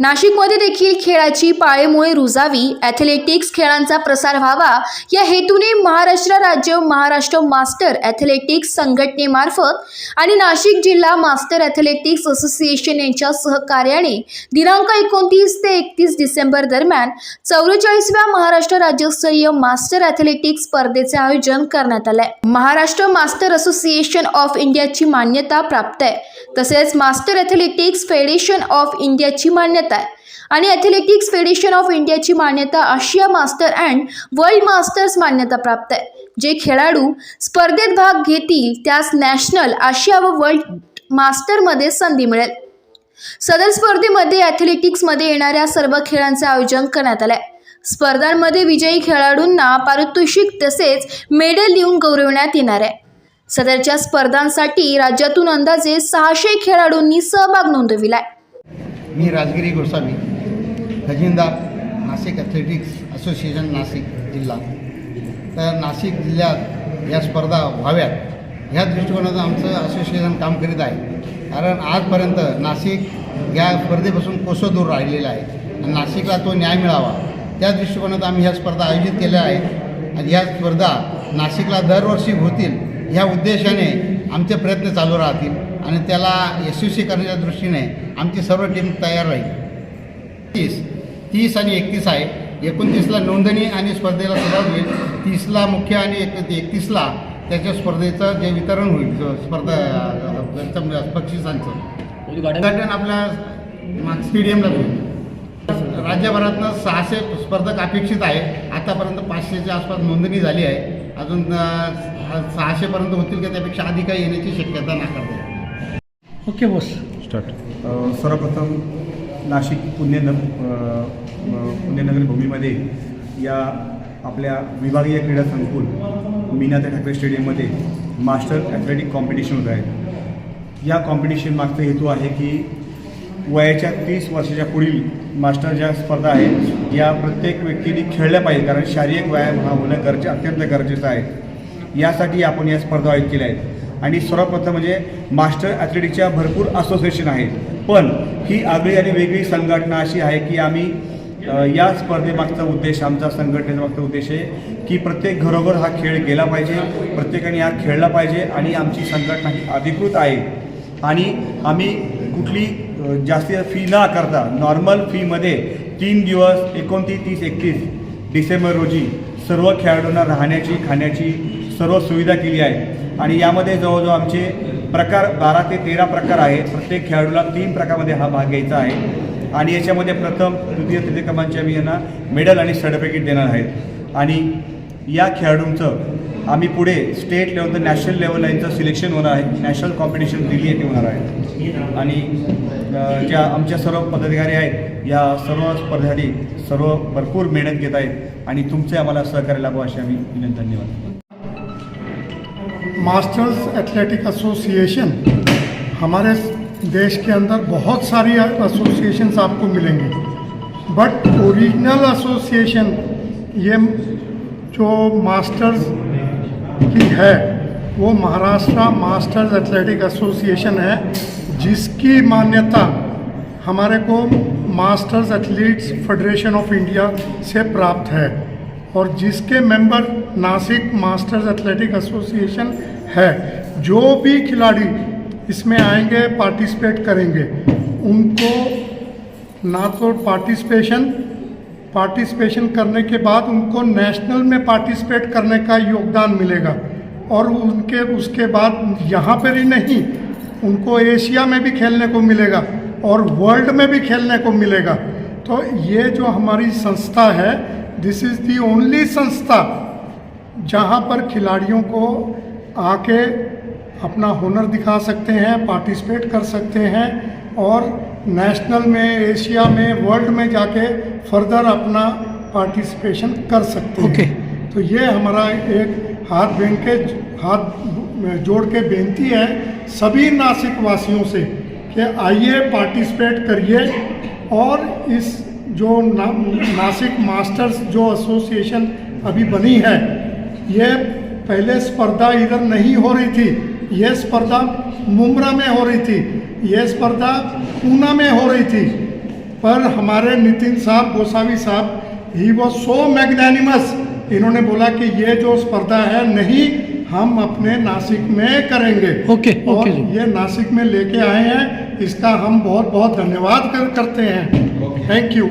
नाशिकमध्ये देखील खेळाची पाळेमुळे रुजावी ॲथलेटिक्स खेळांचा प्रसार व्हावा. या हेतूने महाराष्ट्र राज्य महाराष्ट्र मास्टर ॲथलेटिक्स संघटनेमार्फत आणि नाशिक जिल्हा मास्टर ॲथलेटिक्स असोसिएशन यांच्या सहकार्याने दिनांक एकोणतीस ते एकतीस डिसेंबर दरम्यान चौवेचाळीसव्या महाराष्ट्र राज्यस्तरीय मास्टर ॲथलेटिक्स स्पर्धेचे आयोजन करण्यात आले महाराष्ट्र मास्टर असोसिएशन ऑफ इंडियाची मान्यता प्राप्त आहे. तसेच मास्टर ॲथलेटिक्स फेडरेशन ऑफ इंडियाची मान्यता आहे. आणि ॲथलेटिक्स फेडरेशन ऑफ इंडियाची मान्यता आशिया मास्टर अँड वर्ल्ड मास्टर्स मान्यता प्राप्त आहे. जे खेळाडू स्पर्धेत भाग घेतील त्यास नॅशनल आशिया व वर्ल्ड मास्टरमध्ये संधी मिळेल. सदर स्पर्धेमध्ये ॲथलेटिक्समध्ये येणाऱ्या सर्व खेळांचे आयोजन करण्यात आले स्पर्धांमध्ये विजयी खेळाडूंना पारितोषिक तसेच मेडल देऊन गौरवण्यात येणार आहे. सदरच्या स्पर्धांसाठी राज्यातून अंदाजे सहाशे खेळाडूंनी सहभाग नोंदविलाय. मी राजगिरी गोसावी खजिनदार नाशिक ॲथलेटिक्स असोसिएशन नाशिक जिल्हा. तर नाशिक जिल्ह्यात या स्पर्धा व्हाव्यात ह्या दृष्टिकोनातून आमचं असोसिएशन काम करीत आहे. कारण आजपर्यंत नाशिक या स्पर्धेपासून कोसं दूर राहिलेलं आहे. आणि नाशिकला तो न्याय मिळावा त्या दृष्टिकोनात आम्ही ह्या स्पर्धा आयोजित केल्या आहेत. आणि ह्या स्पर्धा नाशिकला दरवर्षी होतील ह्या उद्देशाने आमचे प्रयत्न चालू राहतील. आणि त्याला यशस्वी करण्याच्या दृष्टीने आमची सर्व टीम तयार राहील. तीस. तीस आणि एकतीस आहे. एकोणतीसला नोंदणी आणि स्पर्धेला सुरुवात होईल. तीसला मुख्य आणि एक एकतीसला त्याच्या स्पर्धेचं जे वितरण होईल स्पर्धा अ, बक्षिसांचं. उद्घाटन. आपल्या स्टेडियमलाच होईल. राज्यभरातनं सहाशे स्पर्धक अपेक्षित आहे. आतापर्यंत पाचशेच्या आसपास नोंदणी झाली आहे. अजून सहाशेपर्यंत होतील का त्यापेक्षा अधिक काही येण्याची शक्यता नाकारते. ओके बॉस स्टार्ट सर्वप्रथम नाशिक पुण्यन अ, पुण्यनगरी भूमीमध्ये या आपल्या विभागीय क्रीडा संकुल मीनाताई ठाकरे स्टेडियममध्ये मास्टर ॲथलेटिक कॉम्पिटिशन होत आहे. या कॉम्पिटिशन मागचा हेतू आहे की वयाच्या तीस वर्षाच्या पुढील मास्टर ज्या स्पर्धा आहेत या प्रत्येक व्यक्तीने खेळल्या पाहिजे कारण शारीरिक व्यायाम हा होणं गरजे अत्यंत गरजेचं आहे. यासाठी आपण या स्पर्धा आयोजित केल्या आहेत. आणि सर्वप्रथम म्हणजे मास्टर ॲथलेटिकच्या भरपूर असोसिएशन आहेत. पण ही आगळी आणि वेगळी संघटना अशी आहे की आम्ही या स्पर्धेमागचा उद्देश आमचा संघटनेमागचा उद्देश आहे की प्रत्येक घरोघर हा खेळ गेला पाहिजे प्रत्येकाने हा खेळला पाहिजे आणि आमची संघटना ही अधिकृत आहे. आणि आम्ही कुठली जास्ती फी न आकारता नॉर्मल फीमध्ये तीन दिवस एकोणतीस तीस एकतीस डिसेंबर रोजी सर्व खेळाडूंना राहण्याची खाण्याची सर्व सुविधा केली आहे. आणि यामध्ये जवळजवळ आमचे प्रकार बारा ते तेरा प्रकार आहेत. प्रत्येक खेळाडूला तीन प्रकारामध्ये हा भाग घ्यायचा आहे. आणि याच्यामध्ये प्रथम तृतीय तृतीय क्रमांक आम्ही यांना मेडल आणि सर्टिफिकेट देणार आहेत. आणि या खेळाडूंचं आम्ही पुढे स्टेट लेवल तर नॅशनल लेवलला यांचं सिलेक्शन होणार आहे. नॅशनल कॉम्पिटिशन दिल्ली येथे होणार आहे. आणि ज्या आमच्या सर्व पदाधिकारी आहेत या सर्व स्पर्धेसाठी सर्व भरपूर मेहनत घेत आहेत. आणि तुमचे आम्हाला सहकार्य लाभो अशी आम्ही विनंती धन्यवाद. मास्टर्स एथलेटिक एसोसिएशन हमारे देश के अंदर बहुत सारी एसोसिएशंस आपको मिलेंगी। बट ओरिजिनल एसोसिएशन ये जो मास्टर्स की है, वो महाराष्ट्र मास्टर्स एथलेटिक एसोसिएशन है, जिसकी मान्यता हमारे को masters athletes federation of India से प्राप्त है। और जिसके member Nashik masters athletic association है, जो भी खिलाड़ी इसमें आएँगे पार्टिसिपेट करेंगे, उनको ना तो पार्टिसिपेशन पार्टिसिपेशन करने के बाद उनको नेशनल में पार्टिसिपेट करने का योगदान मिलेगा और उनके, उसके बाद यहाँ पर ही नहीं, उनको एशिया में भी खेलने को मिलेगा और वर्ल्ड में भी खेलने को मिलेगा। तो ये जो हमारी संस्था है दिस इज़ दी ओनली संस्था जहाँ पर खिलाड़ियों को आके अपना हुनर दिखा सकते हैं पार्टिसिपेट कर सकते हैं और नेशनल में एशिया में वर्ल्ड में जाके फर्दर अपना पार्टिसिपेशन कर सकते ओके। हैं तो ये हमारा एक हाथ बेन के हाथ जोड़ के बेनती है सभी नासिक वासियों से कि आइए पार्टिसिपेट करिए और इस जो ना, नासिक मास्टर्स जो एसोसिएशन अभी बनी है ये पहले स्पर्धा इधर नहीं हो रही थी ये स्पर्धा मुमरा में हो रही थी ये स्पर्धा पूना में हो रही थी पर हमारे नितिन साहब गोसावी साहब ही वो सो मैग्नानिमस इन्होंने बोला कि ये जो स्पर्धा है नहीं हम अपने नासिक में करेंगे। ओके, और ओके जी। ये नासिक में लेके आए हैं इसका हम बहुत बहुत धन्यवाद कर, करते हैं। Thank you